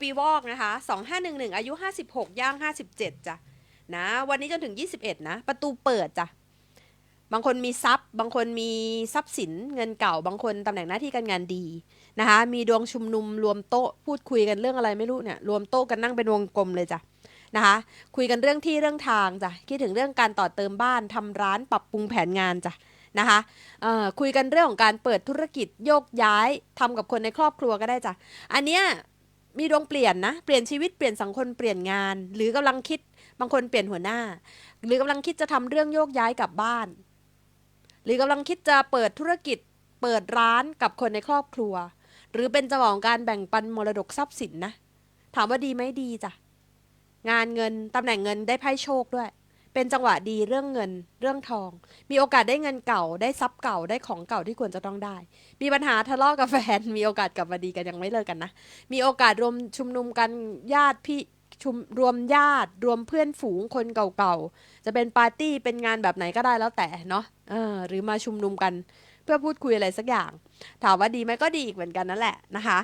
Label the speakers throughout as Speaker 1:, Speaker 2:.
Speaker 1: ปีวอกนะคะ 2511 อายุ 56 ย่าง 57จ้ะนะวันนี้จนถึง 21 นะ ประตูเปิดจ้ะบางคนมีทรัพย์ บางคนมีทรัพย์สินเงินเก่า บางคนตำแหน่งหน้าที่การงานดีนะคะ มีดวงชุมนุมรวมโต๊ะพูดคุยกันเรื่องอะไรไม่รู้เนี่ยรวมโต๊ะกันนั่งเป็นวงกลมเลยจ้ะนะคะ คุยกันเรื่องที่เรื่องทางจ้ะคิดถึงเรื่องการต่อเติมบ้านทำร้านปรับปรุงแผนงานจ้ะนะคะคุยกันเรื่องของการเปิดธุรกิจโยกย้ายทำกับคนในครอบครัวก็ได้จ้ะอันเนี้ย มีดวงเปลี่ยนนะ เปลี่ยนชีวิตเปลี่ยนสังคมเปลี่ยนงาน หรือกำลังคิดบางคนเปลี่ยนหัวหน้า หรือกำลังคิดจะทำเรื่องโยกย้ายกลับบ้าน หรือกำลังคิดจะเปิดธุรกิจ เปิดร้านกับคนในครอบครัว หรือเป็นจังหวะของการแบ่งปันมรดกทรัพย์สินนะ ถามว่าดีไหมดีจ้ะงานเงินตำแหน่งเงินได้ไพ่โชคด้วย เป็นจังหวะดีเรื่องเงินเรื่องทอง มีโอกาสได้เงินเก่าได้ทรัพย์เก่าได้ของเก่าที่ควรจะต้องได้ มีปัญหาทะเลาะกับแฟน มีโอกาสกลับมาดีกันยังไม่เลิกกันนะ มีโอกาสรวมชุมนุมกันญาติพี่ชุมรวมญาติรวมเพื่อนฝูงคนเก่าๆ จะเป็นปาร์ตี้เป็นงานแบบไหนก็ได้แล้วแต่เนาะเออหรือมาชุมนุมกัน เพื่อพูดคุยอะไรสักอย่าง ถามว่าดีไหมก็ดีอีกเหมือนกันนั่นแหละนะคะ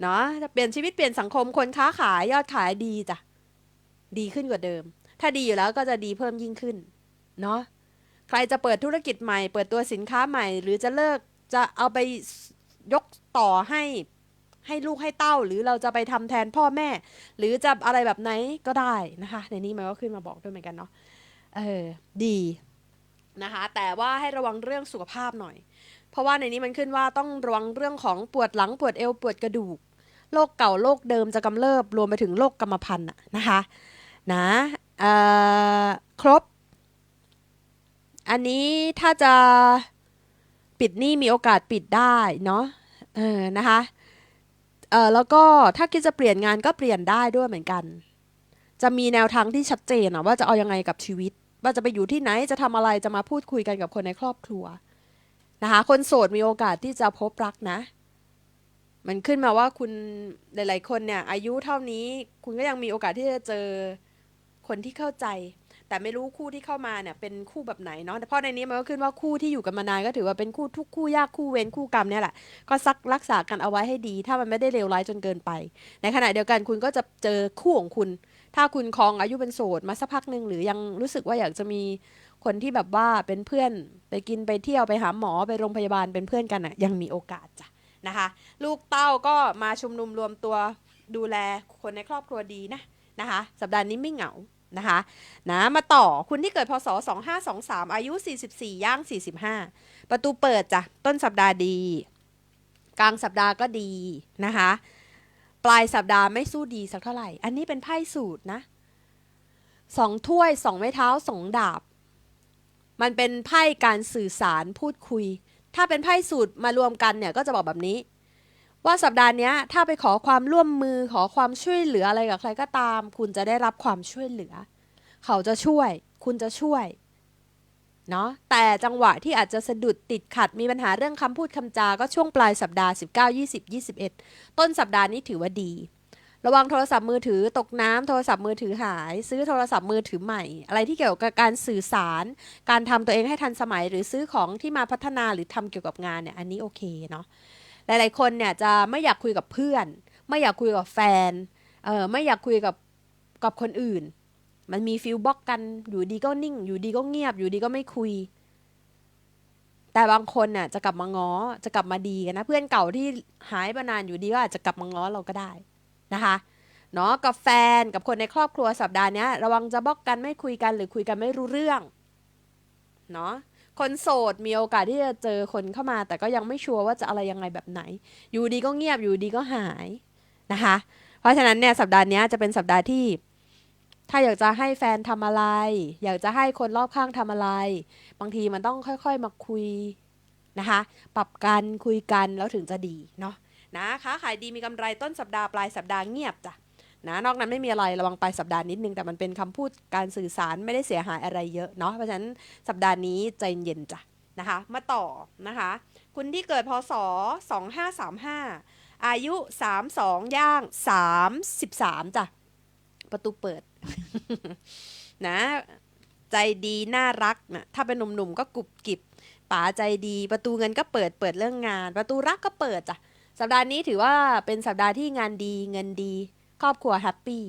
Speaker 1: เนาะจะเปลี่ยนชีวิตเปลี่ยนสังคมคนค้าขายยอดขายดีจ้ะดีขึ้นกว่าเดิม ถ้าดีอยู่แล้วก็จะดีเพิ่มยิ่งขึ้น เนาะใครจะเปิดธุรกิจใหม่ เปิดตัวสินค้าใหม่ หรือจะเลิกจะเอาไปยกต่อให้ให้ลูกให้เต้า หรือเราจะไปทำแทนพ่อแม่ หรือจะอะไรแบบไหนก็ได้นะคะ ในนี้มันก็ขึ้นมาบอกด้วยเหมือนกันเนาะเออดีนะคะ แต่ว่าให้ระวังเรื่องสุขภาพหน่อย เพราะว่าในนี้มันขึ้นว่าต้องระวังเรื่องของปวดหลังปวดเอวปวดกระดูกโรคเก่าโรคเดิมจะกำเริบรวมไปถึงโรคกรรมพันธุ์นะคะ นะ ครบ อันนี้ถ้าจะปิดหนี้มีโอกาสปิดได้เนาะเออนะคะเออแล้วก็ถ้าคิดจะเปลี่ยนงานก็เปลี่ยนได้ด้วยเหมือนกัน จะมีแนวทางที่ชัดเจนอะว่าจะเอายังไงกับชีวิต ว่าจะไปอยู่ที่ไหนจะทำอะไรจะมาพูดคุยกันกับคนในครอบครัวนะคะคนโสดมีโอกาสที่จะพบรักนะ มันขึ้นมาว่าคุณหลาย ๆ คนเนี่ยอายุเท่านี้คุณก็ยังมีโอกาสที่จะเจอ คนที่เข้าใจ แต่ไม่รู้คู่ที่เข้ามาเนี่ยเป็นคู่แบบไหนเนาะแต่เพราะในนี้มันก็ขึ้นว่าคู่ที่อยู่กันมานานก็ถือว่าเป็นคู่ทุกคู่ยากคู่เวรคู่กรรมเนี่ยแหละก็ซักรักษากันเอาไว้ให้ดี ถ้ามันไม่ได้เลวร้ายจนเกินไป ในขณะเดียวกันคุณก็จะเจอคู่ของคุณ ถ้าคุณครองอายุเป็นโสดมาสักพักหนึ่งหรือยังรู้สึกว่าอยากจะมีคนที่แบบว่าเป็นเพื่อนไปกินไปเที่ยวไปหาหมอไปโรงพยาบาลเป็นเพื่อนกันอะยังมีโอกาสจ้ะนะคะ ลูกเต้าก็มาชุมนุมรวมตัวดูแลคนในครอบครัวดีนะนะคะ สัปดาห์นี้ไม่เหงา นะคะนะมาต่อคุณที่เกิดพศ 2523 อายุ 44 ย่าง 45 ประตูเปิดจ้ะต้นสัปดาห์ดี กลางสัปดาห์ก็ดีนะคะ ปลายสัปดาห์ไม่สู้ดีสักเท่าไหร่ อันนี้เป็นไพ่สูตรนะสองถ้วยสองไม้เท้าสองดาบ มันเป็นไพ่การสื่อสารพูดคุย ถ้าเป็นไพ่สูตรมารวมกันเนี่ยก็จะบอกแบบนี้ ว่าสัปดาห์นี้ถ้าไปขอความร่วมมือขอความช่วยเหลืออะไรกับใครก็ตาม คุณจะได้รับความช่วยเหลือ เขาจะช่วย คุณจะช่วยเนาะแต่จังหวะที่อาจจะสะดุดติดขัดมีปัญหาเรื่องคำพูดคำจา ก็ช่วงปลายสัปดาห์ 19 20 21 ต้นสัปดาห์นี้ถือว่าดี ระวังโทรศัพท์มือถือตกน้ำโทรศัพท์มือถือหาย ซื้อโทรศัพท์มือถือใหม่ อะไรที่เกี่ยวกับการสื่อสาร การทำตัวเองให้ทันสมัย หรือซื้อของที่มาพัฒนาหรือทำเกี่ยวกับงานเนี่ยอันนี้โอเคเนาะ หลาย ๆ คนเนี่ยจะไม่อยากคุยกับเพื่อน ไม่อยากคุยกับแฟนเออไม่อยากคุยกับกับคนอื่น มันมีฟิลบล็อกกันอยู่ดีก็นิ่ง อยู่ดีก็เงียบอยู่ดีก็ไม่คุย แต่บางคนน่ะจะกลับมาง้อจะกลับมาดีกันนะ เพื่อนเก่าที่หายไปนานอยู่ดีก็อาจจะกลับมาง้อเราก็ได้นะคะเนาะกับแฟนกับคนในครอบครัวสัปดาห์นี้ระวังจะบล็อกกันไม่คุยกันหรือคุยกันไม่รู้เรื่องเนาะ คนโสดมีโอกาสที่จะเจอคนเข้ามา แต่ก็ยังไม่ชัวร์ว่าจะอะไรยังไงแบบไหน อยู่ดีก็เงียบอยู่ดีก็หายนะคะ เพราะฉะนั้นเนี่ยสัปดาห์นี้จะเป็นสัปดาห์ที่ ถ้าอยากจะให้แฟนทำอะไร อยากจะให้คนรอบข้างทำอะไร บางทีมันต้องค่อยๆมาคุยนะคะ ปรับกันคุยกันแล้วถึงจะดีเนาะนะค้าขายดีมีกำไรต้นสัปดาห์ปลายสัปดาห์เงียบจ้ะ นะนอกนั้นไม่มีอะไรระวังไปสัปดาห์นิดนึง แต่มันเป็นคำพูดการสื่อสารไม่ได้เสียหายอะไรเยอะเนาะเพราะฉะนั้นสัปดาห์นี้ใจเย็นจ้ะนะคะมาต่อนะคะ คุณที่เกิดพศ 2535 อายุ 32 ย่าง 33จ้ะประตูเปิด นะใจดีน่ารักนะถ้าเป็นหนุ่มๆก็กรุบกริบป๋าใจดี ประตูเงินก็เปิดเปิดเรื่องงาน ประตูรักก็เปิดจ้ะสัปดาห์นี้ถือว่าเป็นสัปดาห์ที่งานดีเงินดี ครอบครัวแฮปปี้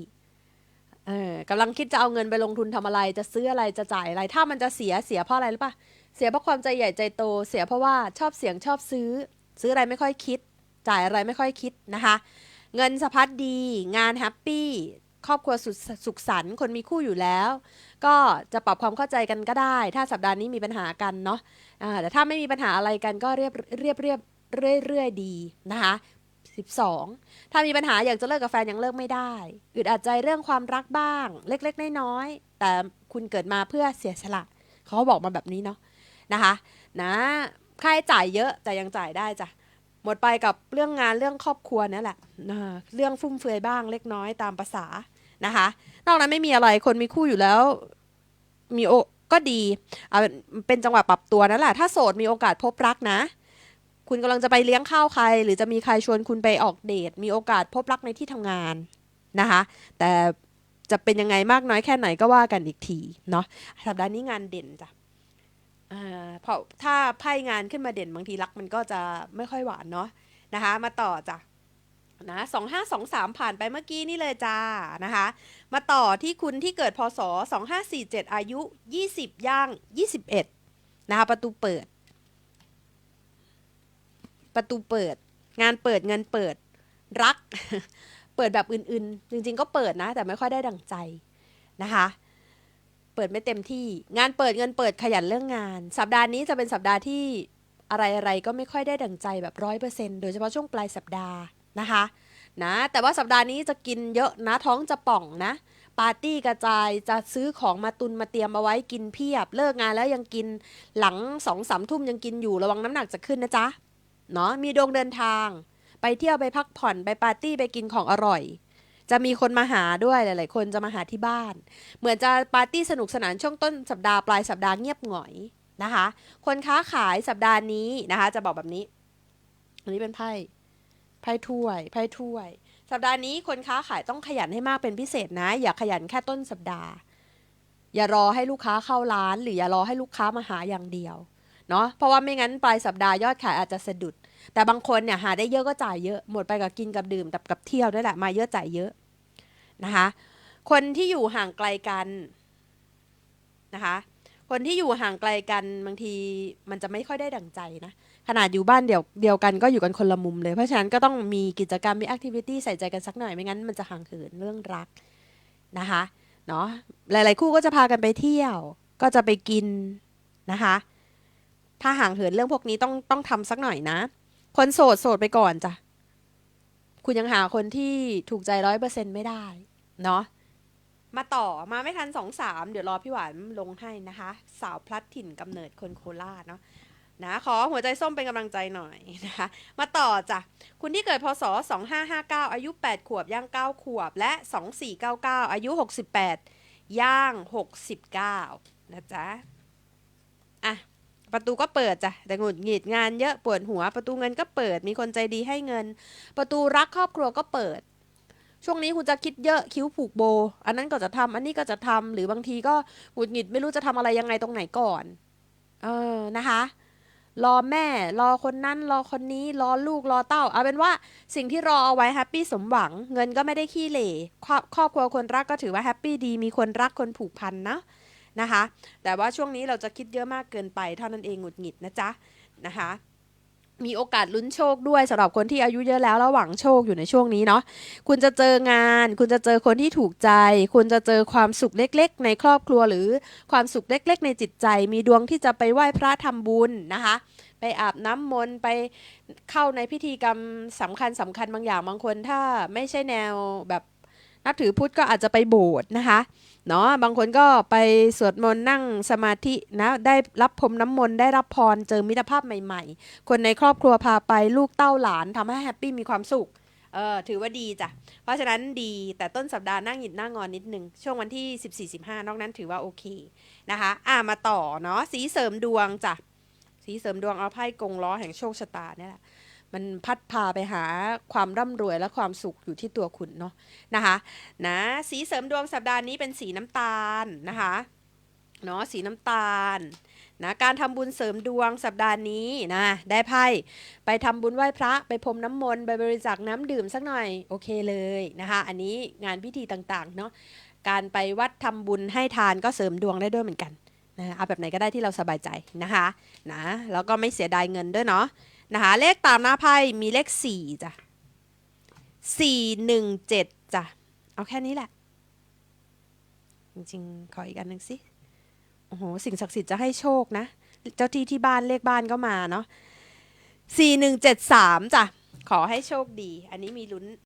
Speaker 1: เออกำลังคิดจะเอาเงินไปลงทุนทำอะไร จะซื้ออะไรจะจ่ายอะไร ถ้ามันจะเสียเสียเพราะอะไรหรือปะเสียเพราะความใจใหญ่ใจโต เสียเพราะว่าชอบเสียงชอบซื้อ ซื้ออะไรไม่ค่อยคิด จ่ายอะไรไม่ค่อยคิดนะคะ เงินสะพัดดี งานแฮปปี้ครอบครัวสุขสุขสันต์คนมีคู่อยู่แล้ว ก็จะปรับความเข้าใจกันก็ได้ ถ้าสัปดาห์นี้มีปัญหากันเนาะแต่ถ้าไม่มีปัญหาอะไรกันก็เรียบเรียบเรียบเรื่อยๆดีนะคะ 12 ถ้ามีปัญหาอยากจะเลิกกับแฟนยังเลิกไม่ได้ อึดอัดใจเรื่องความรักบ้าง เล็กๆน้อยๆแต่คุณเกิดมาเพื่อเสียสละ เขาบอกมาแบบนี้เนาะนะคะนะค่าใช้จ่ายเยอะแต่ยังจ่ายได้จ้ะหมดไปกับเรื่องงานเรื่องครอบครัวนี่แหละนะเรื่องฟุ่มเฟือยบ้างเล็กน้อยตามภาษานะคะ นอกนั้นไม่มีอะไรคนมีคู่อยู่แล้ว มีโอก็ดีเอาเป็นจังหวะปรับตัวนั่นแหละถ้าโสดมีโอกาสพบรักนะ คุณกำลังจะไปเลี้ยงข้าวใคร หรือจะมีใครชวนคุณไปออกเดท มีโอกาสพบรักในที่ทำงานนะคะ แต่จะเป็นยังไงมากน้อยแค่ไหนก็ว่ากันอีกทีเนาะสัปดาห์นี้งานเด่นจ้ะอ่าเพราะถ้าไพ่งานขึ้นมาเด่นบางทีรักมันก็จะไม่ค่อยหวานเนาะนะคะ มาต่อจ้ะนะสองห้าสองสามผ่านไปเมื่อกี้นี่เลยจ้านะคะ มาต่อที่คุณที่เกิดพศสองห้าสี่เจ็ดอายุยี่สิบย่างยี่สิบเอ็ดนะคะประตูเปิด ประตูเปิด งานเปิดเงินเปิด รัก เปิดแบบอื่นๆ จริงๆ ก็เปิดนะ แต่ไม่ค่อยได้ดังใจนะคะ เปิดไม่เต็มที่ งานเปิดเงินเปิดขยันเรื่องงาน สัปดาห์นี้จะเป็นสัปดาห์ที่อะไรๆก็ไม่ค่อยได้ดังใจแบบร้อยเปอร์เซ็นโดยเฉพาะช่วงปลายสัปดาห์นะคะนะแต่ว่าสัปดาห์นี้จะกินเยอะนะท้องจะป่องนะ ปาร์ตี้กระจายจะซื้อของมาตุนมาเตรียมเอาไว้กินเพียบ เลิกงานแล้วยังกินหลังสองสามทุ่มยังกินอยู่ระวังน้ำหนักจะขึ้นนะจ๊ะ เนาะมีดวงเดินทาง ไปเที่ยวไปพักผ่อนไปปาร์ตี้ไปกินของอร่อย จะมีคนมาหาด้วยหลาย ๆ คนจะมาหาที่บ้าน เหมือนจะปาร์ตี้สนุกสนานช่วงต้นสัปดาห์ปลายสัปดาห์เงียบหงอยนะคะ คนค้าขายสัปดาห์นี้นะคะ จะบอกแบบนี้ อันนี้เป็นไพ่ไพ่ถ้วยไพ่ถ้วย สัปดาห์นี้คนค้าขายต้องขยันให้มากเป็นพิเศษนะ อย่าขยันแค่ต้นสัปดาห์ อย่ารอให้ลูกค้าเข้าร้าน หรืออย่ารอให้ลูกค้ามาหาอย่างเดียว เนาะเพราะว่าไม่งั้นปลายสัปดาห์ยอดขายอาจจะสะดุด แต่บางคนเนี่ยหาได้เยอะก็จ่ายเยอะหมดไปกับกินกับดื่มกับกับเที่ยวด้วยแหละมาเยอะจ่ายเยอะนะคะ คนที่อยู่ห่างไกลกันนะคะ คนที่อยู่ห่างไกลกันบางทีมันจะไม่ค่อยได้ดั่งใจนะขนาดอยู่บ้านเดียวเดียวกันก็อยู่กันคนละมุมเลยเพราะฉะนั้นก็ต้องมีกิจกรรมมีแอคทิวิตี้ใส่ใจกันสักหน่อยไม่งั้นมันจะห่างเหินเรื่องรักนะคะเนาะหลายๆคู่ก็จะพากันไปเที่ยว ก็จะไปกินนะคะ ถ้าห่างเหินเรื่องพวกนี้ต้องต้องทำสักหน่อยนะ คนโสดโสดไปก่อนจ้ะ คุณยังหาคนที่ถูกใจร้อยเปอร์เซ็นไม่ได้ เนาะมาต่อมาไม่ทันสองสามเดี๋ยวรอพี่หวานลงให้นะคะ สาวพลัดถิ่นกำเนิดคนโคราชเนาะนะขอหัวใจส้มเป็นกำลังใจหน่อยนะคะ มาต่อจ้ะ คุณที่เกิดพศ 2559 อายุ 8 ขวบ ย่าง 9 ขวบ และ 2499 อายุ 68 ย่าง 69 นะจ๊ะ อะ ประตูก็เปิดจ้ะแต่หงุดหงิดงานเยอะปวดหัว ประตูเงินก็เปิด มีคนใจดีให้เงิน ประตูรักครอบครัวก็เปิด ช่วงนี้คุณจะคิดเยอะคิ้วผูกโบ อันนั้นก็จะทำอันนี้ก็จะทำหรือบางทีก็หงุดหงิดไม่รู้จะทำอะไรยังไงตรงไหนก่อน เออนะคะ รอแม่ รอคนนั้น รอคนนี้ รอลูก รอเต้า เอาเป็นว่าสิ่งที่รอเอาไว้แฮปปี้สมหวัง เงินก็ไม่ได้ขี้เหร่ครอบครัวคนรักก็ถือว่าแฮปปี้ดี มีคนรักคนผูกพันนะ นะคะ แต่ว่าช่วงนี้เราจะคิดเยอะมากเกินไปเท่านั้นเองหงุดหงิดนะจ๊ะนะคะมีโอกาสลุ้นโชคด้วยสำหรับคนที่อายุเยอะแล้วแล้วหวังโชคอยู่ในช่วงนี้เนาะคุณจะเจองาน คุณจะเจอคนที่ถูกใจ คุณจะเจอความสุขเล็ก ๆ ในครอบครัวหรือความสุขเล็ก ๆ ในจิตใจ มีดวงที่จะไปไหว้พระทำบุญนะคะ ไปอาบน้ำมนต์ไปเข้าในพิธีกรรมสำคัญสำคัญบางอย่างบางคน ถ้าไม่ใช่แนวแบบ นับถือพุทธก็อาจจะไปโบสถ์นะคะเนาะบางคนก็ไปสวดมนต์นั่งสมาธินะได้รับพรมน้ำมนต์ได้รับพรเจอมิตรภาพใหม่ ๆ คนในครอบครัวพาไปลูกเต้าหลานทำให้แฮปปี้มีความสุขเออถือว่าดีจ้ะ เพราะฉะนั้นดีแต่ต้นสัปดาห์นั่งหยิดนั่งงอนนิดนึง ช่วงวันที่ 14-15 นอกนั้นถือว่าโอเคนะคะ อ่ามาต่อเนาะสีเสริมดวงจ้ะ สีเสริมดวงเอาไพ่กงล้อแห่งโชคชะตาเนี่ยแหละ มันพัดพาไปหาความร่ำรวยและความสุขอยู่ที่ตัวคุณเนาะนะคะนะสีเสริมดวงสัปดาห์นี้เป็นสีน้ำตาลนะคะเนาะสีน้ำตาลนะการทำบุญเสริมดวงสัปดาห์นี้นะได้ไพ่ไปทำบุญไหว้พระไปพรมน้ำมนต์ไปบริจาคน้ำดื่มสักหน่อยโอเคเลยนะคะอันนี้งานพิธีต่างๆเนาะการไปวัดทำบุญให้ทานก็เสริมดวงได้ด้วยเหมือนกันนะเอาแบบไหนก็ได้ที่เราสบายใจนะคะนะแล้วก็ไม่เสียดายเงินด้วยเนาะ นะคะ เลขตามหน้าไพ่มีเลขสี่จ้ะสี่หนึ่งเจ็ดจ้ะเอาแค่นี้แหละ จริงๆ ขออีกอันหนึ่งสิ โอ้โห สิ่งศักดิ์สิทธิ์จะให้โชคนะ เจ้าที่ที่บ้านเลขบ้านก็มาเนาะสี่หนึ่งเจ็ดสามจ้ะขอให้โชคดี อันนี้มีลุ้น